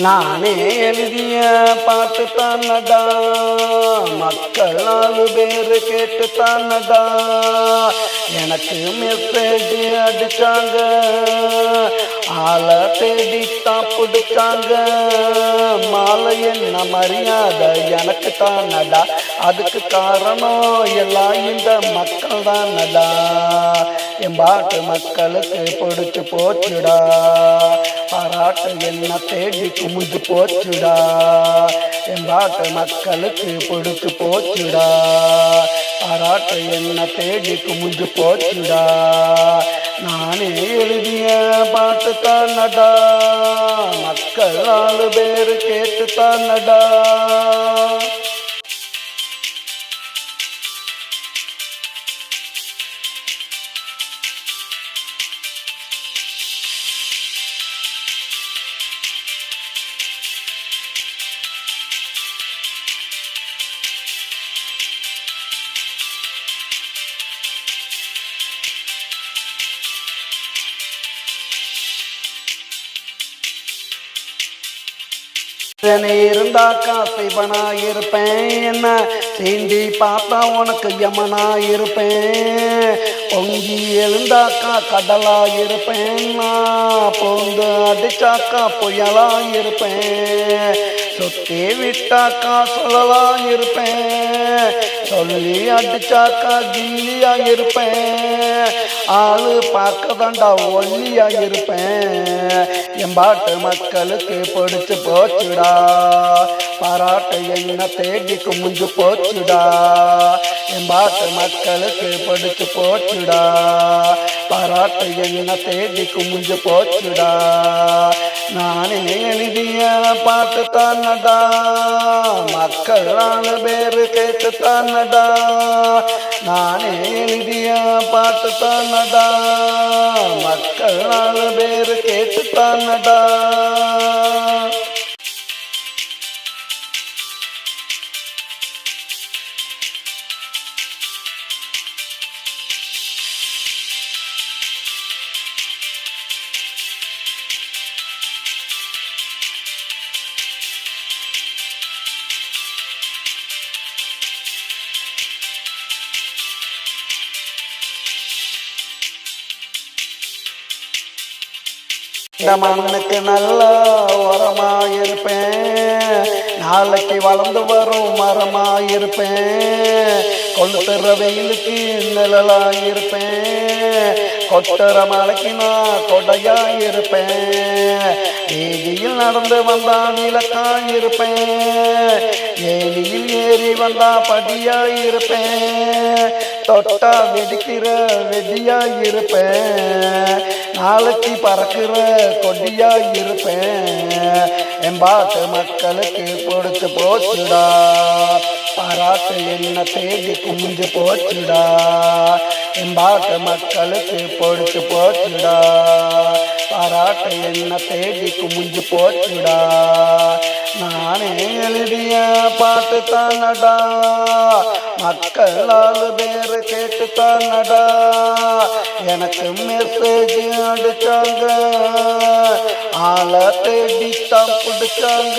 நானே எழுதிய பாட்டு தானடா. மக்கள் நாலு பேர் கேட்டு தானடா. எனக்கு மெசேஜ் அடிச்சாங்க. ஆளை தேடி தாப்புடிச்சாங்க மாலை என்ன மரியாதை எனக்கு தானடா. அதுக்கு காரணம் எல்லாம் இந்த மக்கள் தானடா. என் பாட்டு மக்களுக்கு பிடிச்சு போச்சுடா. பாராட்டு என்ன தேடி குமிஞ்சு போச்சுடா. என் மக்களுக்கு பிடிச்சு போச்சுடா. பாராட்டு என்ன தேடி குமிஞ்சு போச்சுடா. நானே எழுதிய பாட்டு தானடா. மக்கள் நாலு பேர் கேட்டு தானடா. என்னை இருந்தா காசைவனா இருப்பேன் என்ன? சீண்டி பார்த்தா உனக்கு யமனா இருப்பேன் பொங்கி எழுந்தாக்கா கடலா இருப்பேன் நான் பொந்து அடிச்சாக்கா புயலா இருப்பேன் சுத்தி விட்டாக்கா சொல்லலா இருப்பேன் சொல்லி அடிச்சாக்கா கில்லியா இருப்பேன் ஆளு பார்க்க தாண்டா ஒல்லியா இருப்பேன் என் பாட்டு மக்களுக்கு பிடிச்சு போச்சுடா. பாராட்டு என்ன தேடி குமிஞ்சு போச்சுடா. என் மக்களுக்கு படுத்து போச்சுடா. பாராட்டு என்ன தேடி குமிஞ்சு போச்சுடா. நானே எழுதிய பாட்டு தானடா. மக்கள் நாலு பேரு கேட்டு தானடா. நானே எழுதிய பாட்டு தானடா. மக்கள் நாலு பேரு கேட்டு தானடா. இந்த மண்ணுக்கு நல்ல உரமாயிருப்பேன். நாளைக்கு வளர்ந்து வரும் மரமாயிருப்பேன். கொளுத்துற வெயிலுக்கு நிழலாயிருப்பேன். கொட்டுற மலைக்கு நான் கொடையாயிருப்பேன். இருப்பேன் நடந்து வந்தா நிலக்காயிருப்பேன் இருப்பேன் ஏறி வந்தா படியாயிருப்பேன். தொட்டா வெடிக்கிற வெடியா இருப்பேன். நாளைக்கு பறக்கிற கொடியா இருப்பேன். என் பாட்டு மக்களுக்கு பொடுத்து போச்சுடா. பாராட்டு என்ன தேடி குமிஞ்சு போச்சுடா. என் பாட்டு மக்களுக்கு பொடுத்து போச்சுடா. பாராட்டு என்ன தேடி குமிஞ்சு போச்சுடா. நானே எழுதிய பாட்டு தானடா. மக்களால் நாலு கேட்டு தானடா. எனக்கு மெசேஜ் அடிச்சாங்க. ஆளை தேடித்தான் பிடிச்சாங்க.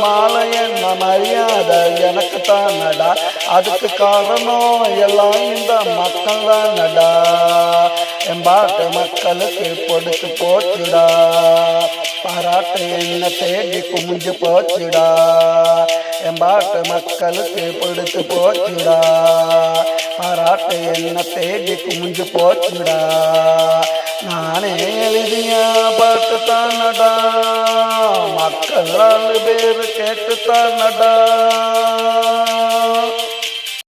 மாலை என்ன மரியாதை எனக்கு தானடா. அதுக்கு காரணம் எல்லாம் இந்த மக்கள் தானடா. என் பாட்டு மக்களுக்கு பொடுத்து போச்சுடா. பாராட்டு என்ன தேடி குமிஞ்சு போச்சுடா. எம்பாட்டு மக்களுக்கு பிடித்து போச்சுடா. பாராட்டு என்ன தேடி குமிஞ்சு போச்சுடா. நானே எழுதிய பாட்டு தானடா. மக்கள் நாலு பேர் கேட்டு தானடா.